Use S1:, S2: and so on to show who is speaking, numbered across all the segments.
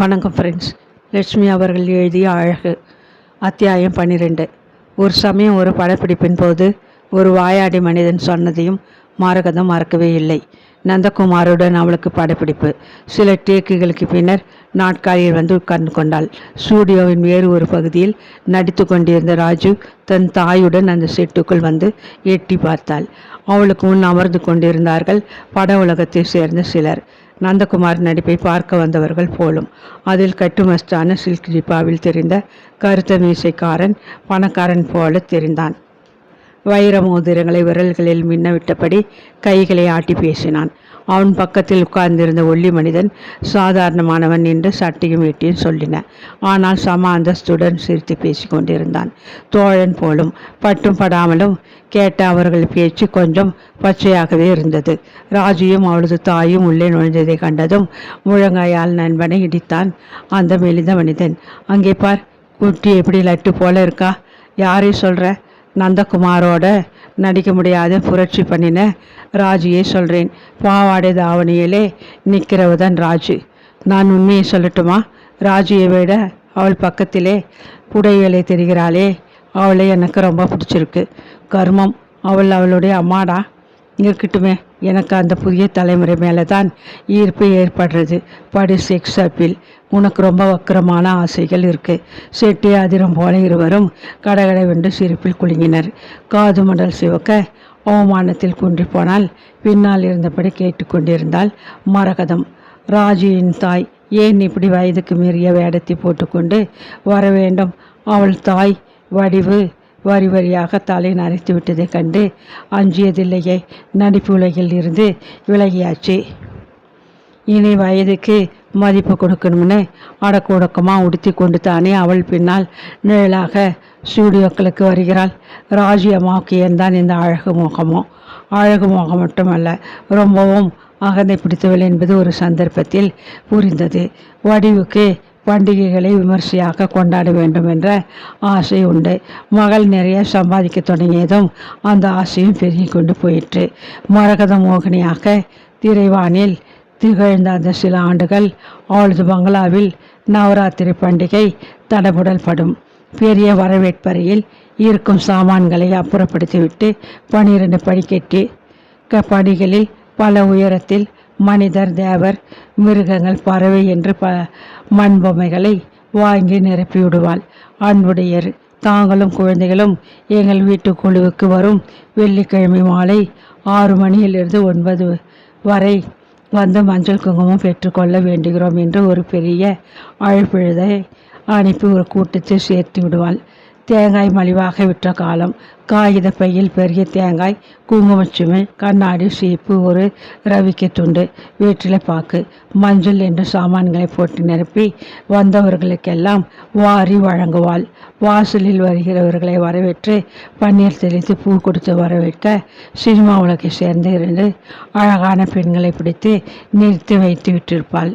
S1: வணக்கம் ஃப்ரெண்ட்ஸ் லட்சுமி அவர்கள் எழுதிய அழகு. அத்தியாயம் பன்னிரெண்டு. ஒரு சமயம் ஒரு படப்பிடிப்பின் போது ஒரு வாயாடி மனிதன் சொன்னதையும் மாரகதம் மறக்கவே இல்லை. நந்தகுமாருடன் அவளுக்கு படப்பிடிப்பு. சில டேக்குகளுக்கு பின்னர் நாட்காலியில் வந்து உட்கார்ந்து கொண்டாள். ஸ்டூடியோவின் வேறு ஒரு பகுதியில் நடித்து கொண்டிருந்த ராஜு தன் தாயுடன் அந்த செட்டுக்குள் வந்து எட்டி பார்த்தாள். அவளுக்கு முன் அமர்ந்து கொண்டிருந்தார்கள் பட உலகத்தை சேர்ந்த சிலர். நந்தகுமார் நடிப்பை பார்க்க வந்தவர்கள் போலும். அதில் கட்டுமஸ்தான சில்க் ஜிப்பாவில் தெரிந்த கருத்த மீசைக்காரன் பணக்காரன் போல தெரிந்தான். வைர மோதிரங்களை விரல்களில் மின்னவிட்டபடி கைகளை ஆட்டி பேசினான். அவன் பக்கத்தில் உட்கார்ந்திருந்த ஒல்லி மனிதன் சாதாரணமானவன் என்று சட்டையும் வெட்டியும் சொல்லின. ஆனால் சம அந்தஸ்துடன் சிரித்து பேசி கொண்டிருந்தான். தோழன் போலும் பட்டும் படாமலும் கேட்ட அவர்கள் பேச்சு கொஞ்சம் பச்சையாகவே இருந்தது. ராஜியும் அவளது தாயும் உள்ளே நுழைந்ததை கண்டதும் முழங்காயால் நண்பனை இடித்தான். அந்த மெலிந்த மனிதன் அங்கே பார் குட்டி எப்படி லட்டு போல இருக்கா? யாரை சொல்கிற நந்தகுமாரோட நடிக்க முடியாத புரட்சி பண்ணின ராஜியை சொல்கிறேன் பாவாடை தாவணியிலே நிற்கிறவ தான் ராஜு. நான் உண்மையை சொல்லட்டுமா? ராஜியை விட அவள் பக்கத்திலே புடைவேலை தெரிகிறாளே. அவளை எனக்கு ரொம்ப பிடிச்சிருக்கு. கர்மம் அவள் அவளுடைய அம்மாடா. இருக்கட்டுமே. எனக்கு அந்த புதிய தலைமுறை மேலே தான் ஈர்ப்பு ஏற்படுறது. படி செக்ஸ் அப்பீல் உனக்கு ரொம்ப வக்கரமான ஆசைகள் இருக்கு. செட்டி அதிரம் போல இருவரும் கடகடவென்று சிரிப்பில் குலுங்கினர். காது மண்டல் சிவக்க அவமானத்தில் குன்றி போனால் பின்னால் இருந்தபடி கேட்டுக்கொண்டிருந்தால் மரகதம். ராஜியின் தாய் ஏன் இப்படி வயதுக்கு மீறிய வேடத்தை போட்டுக்கொண்டு வர வேண்டும்? அவள் தாய் வடிவு வரி வரியாக தலை நரைத்து விட்டதைக் கண்டு அஞ்சியதில்லையே நடிப்பு உலகில் இருந்து விலகியாச்சு. இனி வயதுக்கு மதிப்பு கொடுக்கணும்னு அடக்குடக்கமாக உடுத்தி கொண்டு தானே அவள் பின்னால் நிழலாக ஸ்டூடியோக்களுக்கு வருகிறாள். ராஜி அம்மாவுக்கு இந்த அழகு முகமோ? அழகு முகம் மட்டுமல்ல ரொம்பவும் அகந்தை பிடித்தவள் என்பது ஒரு சந்தர்ப்பத்தில் புரிந்தது. வடிவுக்கு பண்டிகைகளை விமர்சையாக கொண்டாட வேண்டும் என்ற ஆசை உண்டு மகள் நிறைய சம்பாதிக்க தொடங்கியதும் அந்த ஆசையும் பெருகி கொண்டு போயிற்று. மரகத மோகினியாக திரைவானில் திகழ்ந்த அந்த சில ஆண்டுகள் அவளது பங்களாவில் நவராத்திரி பண்டிகை தடபுடல் படும் பெரிய வரவேற்பறையில் இருக்கும் சாமான்களை அப்புறப்படுத்திவிட்டு பனிரெண்டு படிக்கட்டி க படிகளில் பல உயரத்தில் மனிதர் தேவர் மிருகங்கள் பறவை என்று ப மண் பொம்மைகளை வாங்கி நிரப்பிவிடுவாள். அன்புடையர் தாங்களும் குழந்தைகளும் எங்கள் வீட்டு குழுவுக்கு வரும் வெள்ளிக்கிழமை மாலை ஆறு மணியிலிருந்து ஒன்பது வரை வந்து மஞ்சள் குங்குமம் பெற்றுக்கொள்ள வேண்டுகிறோம் என்று ஒரு பெரிய அழைப்பிழுதை அனுப்பி ஒரு கூட்டத்தில் சேர்த்து விடுவாள். தேங்காய் மலிவாக விற்ற காலம். காகித பையில் பெரிய தேங்காய் குங்குமச்சுமை கண்ணாடி சீப்பு ஒரு ரவிக்கு துண்டு வீட்டில் பாக்கு மஞ்சள் என்று சாமான்களை போட்டு நிரப்பி வந்தவர்களுக்கெல்லாம் வாரி வழங்குவாள். வாசலில் வருகிறவர்களை வரவேற்று பன்னீர் தெளித்து பூ கொடுத்து வரவேற்க சினிமா உலகை சேர்ந்து இருந்து அழகான பெண்களை பிடித்து நிறுத்தி வைத்து விட்டிருப்பாள்.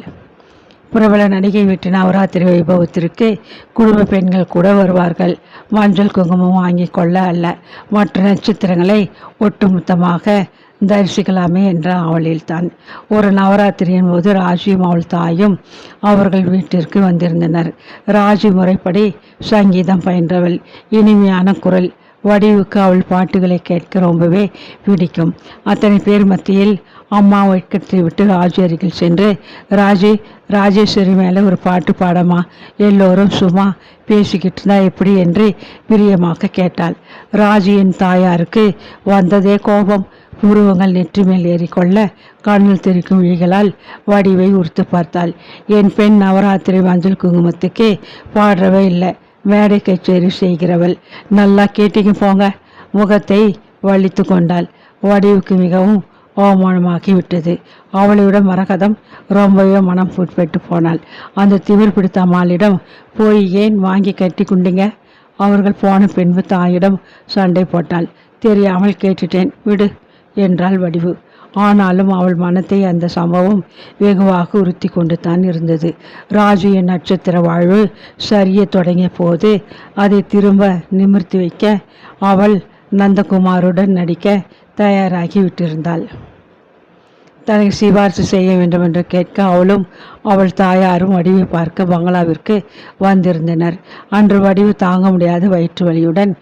S1: பிரபல நடிகை வீட்டு நவராத்திரி வைபவத்திற்கு குடும்ப பெண்கள் கூட வருவார்கள். மஞ்சள் குங்குமம் வாங்கி கொள்ள அல்ல. மற்ற நட்சத்திரங்களை ஒட்டுமொத்தமாக தரிசிக்கலாமே என்ற அவளில்தான் ஒரு நவராத்திரியின் போது ராஜியும் அவள் தாயும் அவர்கள் வீட்டிற்கு வந்திருந்தனர். ராஜி முறைப்படி சங்கீதம் பயின்றவள். இனிமையான குரல். வடிவுக்கு அவள் பாட்டுகளை கேட்க ரொம்பவே பிடிக்கும். அத்தனை பேர் மத்தியில் அம்மா வைக்கத்தை விட்டு ராஜு அருகில் சென்று ராஜே ராஜேஸ்வரி மேலே ஒரு பாட்டு பாடமா? எல்லோரும் சும்மா பேசிக்கிட்டு இருந்தா எப்படி? என்று பிரியமாக கேட்டாள். ராஜியின் தாயாருக்கு வந்ததே கோபம். உருவங்கள் நெற்றி மேல் ஏறிக்கொள்ள கண்ணில் தெரிக்கும் விழிகளால் வடிவை உறுத்து பார்த்தாள். என் பெண் நவராத்திரி மஞ்சள் குங்குமத்துக்கே பாடுறவே இல்லை. மேடை கச்சேரி செய்கிறவள். நல்லா கேட்டிங்க போங்க. முகத்தை வலித்து கொண்டாள். வடிவுக்கு மிகவும் அவமானமாகிவிட்டது அவளைவிட மரகதம் ரொம்பவே மனம் புட்பட்டு போனாள். அந்த திமிர் பிடித்த அம்மாளிடம் போய் ஏன் வாங்கி கட்டி குண்டிங்க? அவர்கள் போன பின்பு தாயிடம் சண்டை போட்டாள். தெரியாமல் கேட்டுட்டேன். விடு என்றாள் வடிவு. ஆனாலும் அவள் மனத்தை அந்த சம்பவம் வெகுவாக உறுத்தி கொண்டு தான் இருந்தது. ராஜு நட்சத்திர வாழ்வு சரிய தொடங்கிய போது அதை திரும்ப நிமிர்த்தி வைக்க அவள் நந்தகுமாருடன் நடிக்க தயாராகி விட்டிருந்தாள். தனக்கு சிபாரிசு செய்ய வேண்டும் என்று கேட்க அவளும் அவள் தாயாரும் வடிவை பார்க்க பங்களாவிற்கு வந்திருந்தனர். அன்று வடிவு தாங்க முடியாத வயிற்று வலியுடன்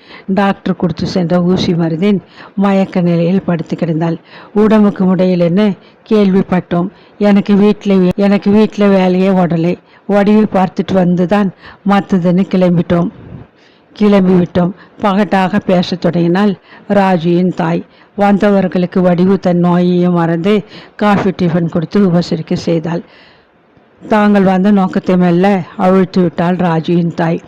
S1: டாக்டர் கொடுத்து சென்ற ஊசி மருந்தின் மயக்க நிலையில் படுத்து கிடந்தாள். உடம்புக்கு முடியலன்னு கேள்விப்பட்டோம். எனக்கு வீட்டில் எனக்கு வீட்டில் வேலையே உடலை வடிவை பார்த்துட்டு வந்து தான் மற்றதுன்னு கிளம்பிட்டோம். கிளம்பிவிட்டோம். பகட்டாக பேசத் தொடங்கினாள் ராஜுவின் தாய். வந்தவர்களுக்கு வடிவு தன் நோயையும் மறந்து காஃபி டிஃபன் கொடுத்து உபசரிக்க செய்தாள். தாங்கள் வந்த நோக்கத்தை மெல்ல அவிழ்த்து விட்டாள் ராஜுவின் தாய்.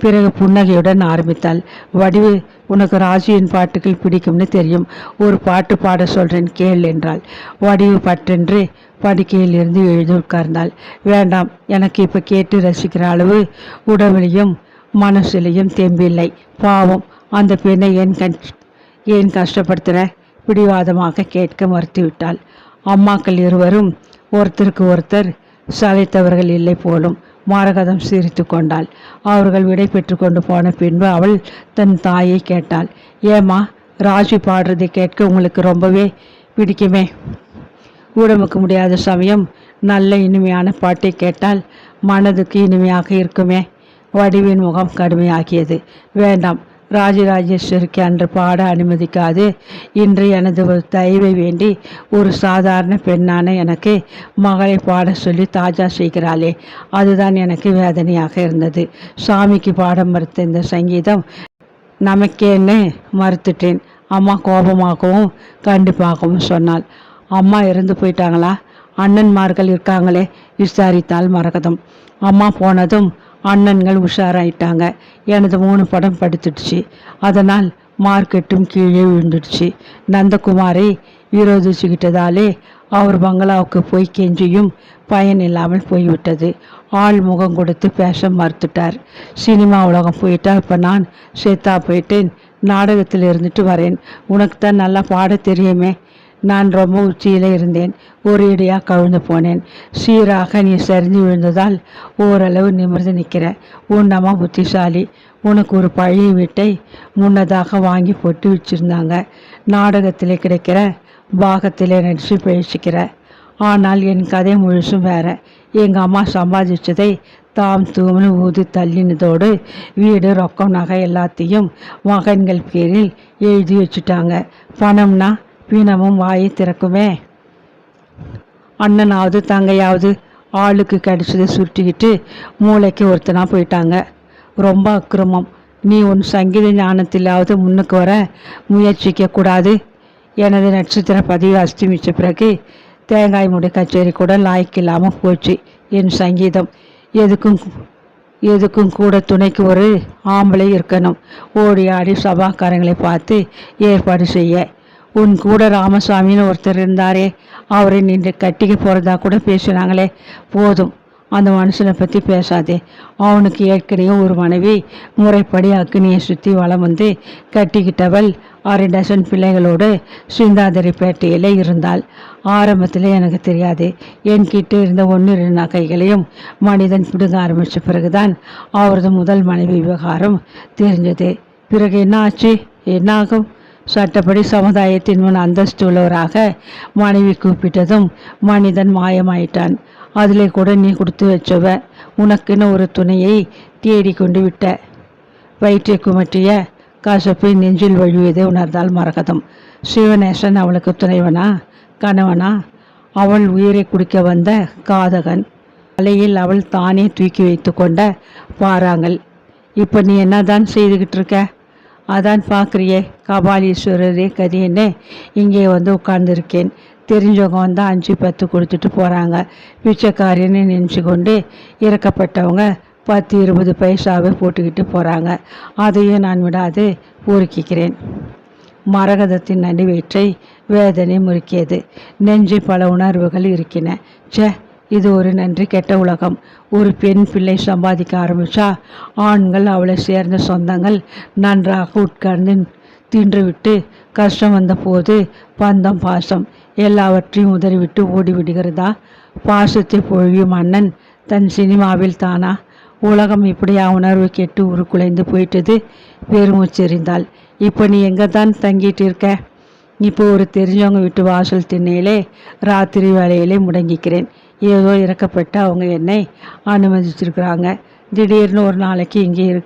S1: பிறகு புன்னகையுடன் ஆரம்பித்தாள். வடிவு உனக்கு ராஜுவின் பாட்டுகள் பிடிக்கும்னு தெரியும். ஒரு பாட்டு பாட சொல்றேன் கேள் என்றாள். வடிவு பட்டென்று படுக்கையில் இருந்து எழுதி உட்கார்ந்தாள். வேண்டாம் எனக்கு இப்போ கேட்டு ரசிக்கிற அளவு உடம்பிலையும் மனசிலையும் தெம்பில்லை. பாவம் அந்த பெண்ணை என் கண் ஏன் கஷ்டப்படுத்துகிற பிடிவாதமாக கேட்க மறுத்துவிட்டாள். அம்மாக்கள் இருவரும் ஒருத்தருக்கு ஒருத்தர் சளைத்தவர்கள் இல்லை போலும் மாரகதம் சிரித்து கொண்டாள். அவர்கள் விடை பெற்று கொண்டு போன பின்பு அவள் தன் தாயை கேட்டாள். ஏமா ராஜி பாடுறதை கேட்க உங்களுக்கு ரொம்பவே பிடிக்குமே? உடம்புக்கு முடியாத சமயம் நல்ல இனிமையான பாட்டை கேட்டால் மனதுக்கு இனிமையாக இருக்குமே? வடிவின் முகம் கடுமையாகியது. வேண்டாம் ராஜராஜேஸ்வரிக்கு அன்று பாட அனுமதிக்காது. இன்று எனது ஒரு தயவை வேண்டி ஒரு சாதாரண பெண்ணான எனக்கு மகளை பாட சொல்லி தாஜா செய்கிறாளே. அதுதான் எனக்கு வேதனையாக இருந்தது. சாமிக்கு பாட மறுத்த இந்த சங்கீதம் நமக்கேன்னு மறுத்துட்டேன். அம்மா கோபமாகவும் கண்டிப்பாகவும் சொன்னாள். அம்மா இறந்து போயிட்டாங்களா? அண்ணன்மார்கள் இருக்காங்களே விசாரித்தாள் மரகதம். அம்மா போனதும் அண்ணன்கள் உஷாராயிட்டாங்க. எனது மூணு படம் படுத்துடுச்சு. அதனால் மார்க்கெட்டும் கீழே விழுந்துடுச்சு. நந்தகுமாரை விரோதிச்சுக்கிட்டதாலே அவர் பங்களாவுக்கு போய் கெஞ்சியும் பயன் இல்லாமல் போய்விட்டது. ஆள் முகம் கொடுத்து பேச மறுத்துட்டார். சினிமா உலகம் போயிட்டா இப்போ நான் சேத்தா போயிட்டேன். நாடகத்தில் இருந்துட்டு வரேன். உனக்கு தான் நல்லா பாட தெரியுமே. நான் ரொம்ப உச்சியில் இருந்தேன். ஒரு இடையாக கவிழ்ந்து போனேன். சீராக நீ சரிஞ்சு விழுந்ததால் ஓரளவு நிமிர்ந்து நிற்கிற உன்னம்மா புத்திசாலி. உனக்கு ஒரு பழைய வீட்டை முன்னதாக வாங்கி போட்டு வச்சுருந்தாங்க. நாடகத்திலே கிடைக்கிற பாகத்திலே நடித்து பழிச்சிக்கிற ஆனால் என் கதை முழுசும் வேற. எங்கள் அம்மா சம்பாதிச்சதை தாம் தூம்னு ஊதி தள்ளினதோடு வீடு ரொக்கம் நகை எல்லாத்தையும் மகன்கள் பேரில் எழுதி வச்சுட்டாங்க. பணம்னா பிணமும் வாயை திறக்குமே. அண்ணனாவது தங்கையாவது ஆளுக்கு கிடைச்சதை சுருட்டிக்கிட்டு மூளைக்கு ஒருத்தனாக போயிட்டாங்க. ரொம்ப அக்கிரமம். நீ உன் சங்கீத ஞானத்திலாவது முன்னுக்கு வர முயற்சிக்க கூடாது. எனது நட்சத்திர பதிவு அஸ்தமிச்ச பிறகு தேங்காய் முடி கச்சேரி கூட லாய்க்கு இல்லாமல் போச்சு. என் சங்கீதம் எதுக்கும் எதுக்கும் கூட துணைக்கு ஒரு ஆம்பளை இருக்கணும். ஓடி ஆடி சபாக்காரங்களை பார்த்து ஏற்பாடு செய்ய. உன் கூட ராமசாமின்னு ஒருத்தர் இருந்தாரே அவரை நின்று கட்டிக்க போகிறதா கூட பேசுனாங்களே. போதும் அந்த மனுஷனை பற்றி பேசாதே. அவனுக்கு ஏற்கனவே ஒரு மனைவி முறைப்படி அக்னியை சுற்றி வளம் வந்து கட்டிக்கிட்டவள் அரை டசன் பிள்ளைகளோடு சிந்தாதிரிப்பேட்டையில் இருந்தாள். ஆரம்பத்தில் எனக்கு தெரியாது. என்கிட்ட இருந்த ஒன்று ரெண்டு நகைகளையும் மனிதன் பிடுங்க ஆரம்பித்த பிறகுதான் அவரது முதல் மனைவி விவகாரம் தெரிஞ்சது. பிறகு என்ன ஆச்சு என்ன ஆகும் சட்டப்படி சமுதாயத்தின் முன் அந்தஸ்து உள்ளவராக மனைவி கூப்பிட்டதும் மனிதன் மாயமாயிட்டான். அதிலே கூட நீ கொடுத்து வச்சவ உனக்குன்னு ஒரு துணையை தேடி கொண்டு விட்ட. வயிற்றை குமட்டிய கசப்பை நெஞ்சில் வழிவதை உணர்ந்தால் மரகதம். சிவநேசன் அவளுக்கு துணைவனா? கணவனா? அவள் உயிரை குடிக்க வந்த காதகன். அலையில் அவள் தானே தூக்கி வைத்து கொண்ட பாறாங்கள் இப்போ நீ என்னதான் செய்துக்கிட்டு இருக்க அதான் பார்க்குறியே கபாலீஸ்வரரே கதின்னு இங்கே வந்து உட்கார்ந்துருக்கேன். தெரிஞ்சவங்க வந்து அஞ்சு பத்து கொடுத்துட்டு போகிறாங்க பிச்சைக்காரின்னு நினச்சி கொண்டு இறக்கப்பட்டவங்க பத்து இருபது பைசாவே போட்டுக்கிட்டு போகிறாங்க அதையும் நான் விடாது ஊருக்கிக்கிறேன் மரகதத்தின் நடுவீற்றை வேதனை முறுக்கியது. நெஞ்சு பல உணர்வுகள் இருக்கின. ச்சே இது ஒரு நன்றி கெட்ட உலகம். ஒரு பெண் பிள்ளை சம்பாதிக்க ஆரம்பிச்சா ஆண்கள் அவளை சேர்ந்த சொந்தங்கள் நன்றாக உட்கார்ந்து தின்றுவிட்டு கஷ்டம் வந்தபோது பந்தம் பாசம் எல்லாவற்றையும் உதறிவிட்டு ஓடிவிடுகிறதா பாசத்தை பொழியும் அண்ணன் தன் சினிமாவில் தானா? உலகம் இப்படியா உணர்வு கெட்டு உருக்குலைந்து போயிட்டது? பெருமூச்செறிந்தாள். இப்போ நீ எங்கே தான் தங்கிட்டு இருக்க? இப்போ ஒரு தெரிஞ்சவங்க வீட்டு வாசல் திண்ணையிலே ராத்திரி வேலையிலே முடங்கிக்கிறேன். ஏதோ இறக்கப்பட்டு அவங்க என்னை அனுமதிச்சிருக்கிறாங்க. திடீர்னு ஒரு நாளைக்கு இங்கே இரு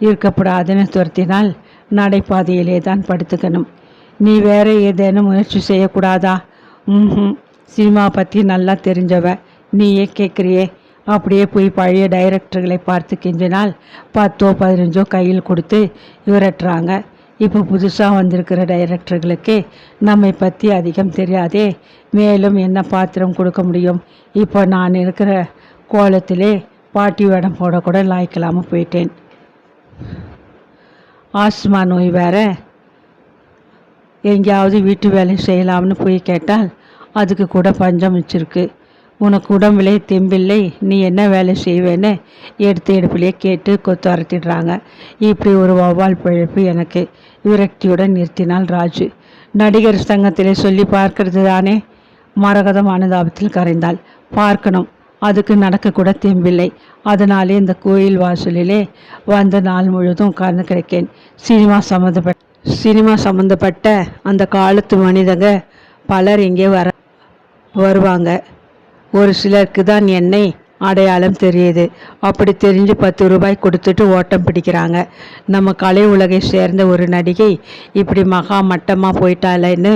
S1: இருக்கப்படாதுன்னு துரத்தினால் நடைபாதையிலே தான் படுத்துக்கணும். நீ வேற ஏதேனும் முயற்சி செய்யக்கூடாதா? ம் சினிமா பற்றி நல்லா தெரிஞ்சவ நீயே கேட்குறியே அப்படியே போய் பழைய டைரக்டர்களை பார்த்து கெஞ்சினால் பத்தோ பதினஞ்சோ கையில் கொடுத்து விரட்டுறாங்க. இப்போ புதுசாக வந்திருக்கிற டைரக்டர்களுக்கு நம்மை பற்றி அதிகம் தெரியாதே. மேலும் என்ன பாத்திரம் கொடுக்க முடியும்? இப்போ நான் இருக்கிற கோலத்திலே பாட்டி வேடம் போடக்கூட லாய்க்கலாமல் போயிட்டேன். ஆஸ்மா நோய் வேற. எங்கேயாவது வீட்டு வேலை செய்யலாம்னு போய் கேட்டால் அதுக்கு கூட பஞ்சம் வச்சுருக்கு. உனக்கு உடம்பிலே தெம்பில்லை நீ என்ன வேலை செய்வேன்னு எடுத்து எடுப்பிலே கேட்டு கொத்து அறுத்திடுறாங்க. இப்படி ஒரு வௌவால் பிழைப்பு எனக்கு விரக்தியுடன் நிறுத்தினாள் ராஜு. நடிகர் சங்கத்திலே சொல்லி பார்க்கறது தானே? மரகதம் அனுதாபத்தில் கரைந்தாள். பார்க்கணும் அதுக்கு நடக்கக்கூட தெம்பில்லை. அதனாலே இந்த கோயில் வாசலிலே வந்த நாள் முழுதும் உட்கார்ந்து கிடைக்கேன். சினிமா சம்மந்தப்பட்ட சினிமா சம்மந்தப்பட்ட அந்த காலத்து மனிதங்க பலர் இங்கே வர வருவாங்க. ஒரு சிலருக்கு தான் என்னை அடையாளம் தெரியுது. அப்படி தெரிஞ்சு பத்து ரூபாய் கொடுத்துட்டு ஓட்டம் பிடிக்கிறாங்க. நம்ம கலை உலகை சேர்ந்த ஒரு நடிகை இப்படி மகா மட்டமாக போயிட்டாளேன்னு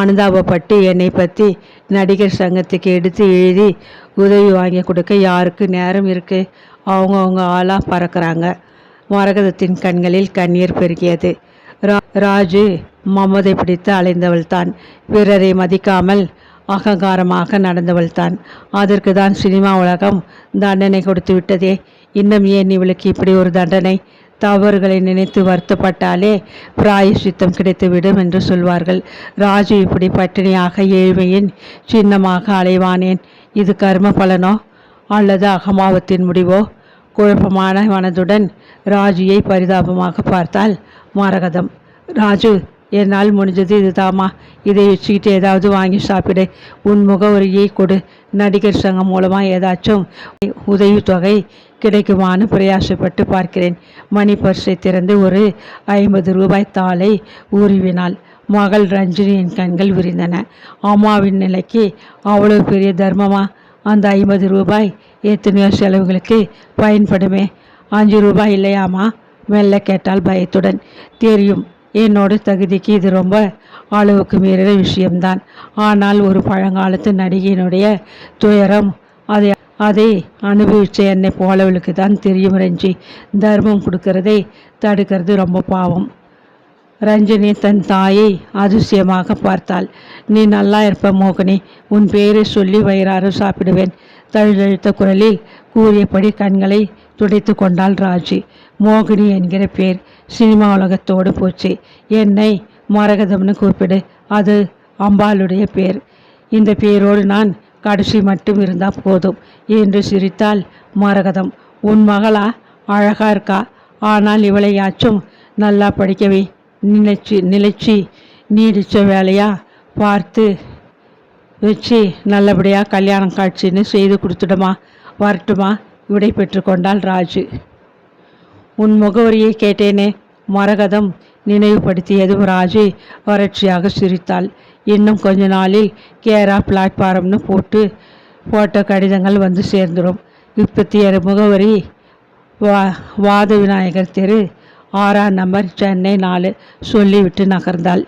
S1: அனுதாபப்பட்டு என்னை பற்றி நடிகர் சங்கத்துக்கு எடுத்து எழுதி உதவி வாங்கி கொடுக்க யாருக்கு நேரம் இருக்குது அவங்கவுங்க ஆளாக பறக்கிறாங்க. மரகதத்தின் கண்களில் கண்ணீர் பெருகியது. ரா ராஜு மமதை பிடித்து அலைந்தவள் தான் பிறரை மதிக்காமல் அகங்காரமாக நடந்தவள் தான். அதற்கு தான் சினிமா உலகம் தண்டனை கொடுத்து விட்டதே. இன்னும் ஏன் இவளுக்கு இப்படி ஒரு தண்டனை? தவறுகளை நினைத்து வருத்தப்பட்டாலே பிராயசித்தம் கிடைத்துவிடும் என்று சொல்வார்கள். ராஜு இப்படி பட்டினியாக ஏழ்மையின் சின்னமாக அலைவானேன். இது கர்ம பலனோ அல்லது அகமாவத்தின் முடிவோ? குழப்பமான மனதுடன் ராஜுயை பரிதாபமாக பார்த்தால் மரகதம். ராஜு என்னால் முடிஞ்சது இதுதாம்மா. இதை வச்சுக்கிட்டு ஏதாவது வாங்கி சாப்பிடு. உன் முகவரியை கொடு. நடிகர் சங்கம் மூலமாக ஏதாச்சும் உதவித்தொகை கிடைக்குமான்னு பிரயாசப்பட்டு பார்க்கிறேன். மணி பர்ஸை திறந்து ஒரு ஐம்பது ரூபாய் தாளை ஊறிவினாள். மகள் ரஞ்சினியின் கண்கள் விரிந்தன. அம்மாவின் நிலைக்கு அவ்வளோ பெரிய தர்மமா? அந்த ஐம்பது ரூபாய் எத்தனையோ செலவுகளுக்கு பயன்படுமே. அஞ்சு ரூபாய் இல்லையாமா மெல்ல கேட்டால் பயத்துடன். தெரியும். என்னோட தகுதிக்கு இது ரொம்ப அளவுக்கு மீறின விஷயம்தான். ஆனால் ஒரு பழங்காலத்து நடிகையினுடைய துயரம் அதை அதை அனுபவிச்ச என்னை போலவளுக்கு தான் தெரியும் ரஞ்சி. தர்மம் கொடுக்கறதை தடுக்கிறது ரொம்ப பாவம். ரஞ்சினி தன் தாயை அதிசயமாக பார்த்தாள். நீ நல்லா இருப்ப மோகினி. உன் பேரை சொல்லி வயிறாறு சாப்பிடுவேன். தழுதழுத்த குரலில் கூறியபடி கண்களை துடைத்து கொண்டாள் ராஜி. மோகினி என்கிற பேர் சினிமா உலகத்தோடு போச்சு. என்னை மரகதம்னு கூப்பிடு. அது அம்பாளுடைய பேர். இந்த பேரோடு நான் கடைசி மட்டும் இருந்தால் போதும். என்று சிரித்தாள் மரகதம். உன் மகளா? அழகா இருக்கா? ஆனால் இவளையாச்சும் நல்லா படிக்கவே. நினைச்சு நிலைச்சி நீடித்த வேலையா? பார்த்து வச்சு நல்லபடியாக கல்யாணம் காட்சின்னு செய்து கொடுத்துடுமா? வரட்டுமா? விடை பெற்று கொண்டாள் ராஜு. உன் முகவரியை கேட்டேனே மரகதம் நினைவுபடுத்தியதும் ராஜு வறட்சியாக சிரித்தாள். இன்னும் கொஞ்ச நாளில் கேரா பிளாட்ஃபாரம்னு போட்டு போட்ட கடிதங்கள் வந்து சேர்ந்துடும் இப்பத்திய முகவரி வா வாத விநாயகர் தெரு ஆறாம் நம்பர் சென்னை நாலு சொல்லிவிட்டு நகர்ந்தாள்.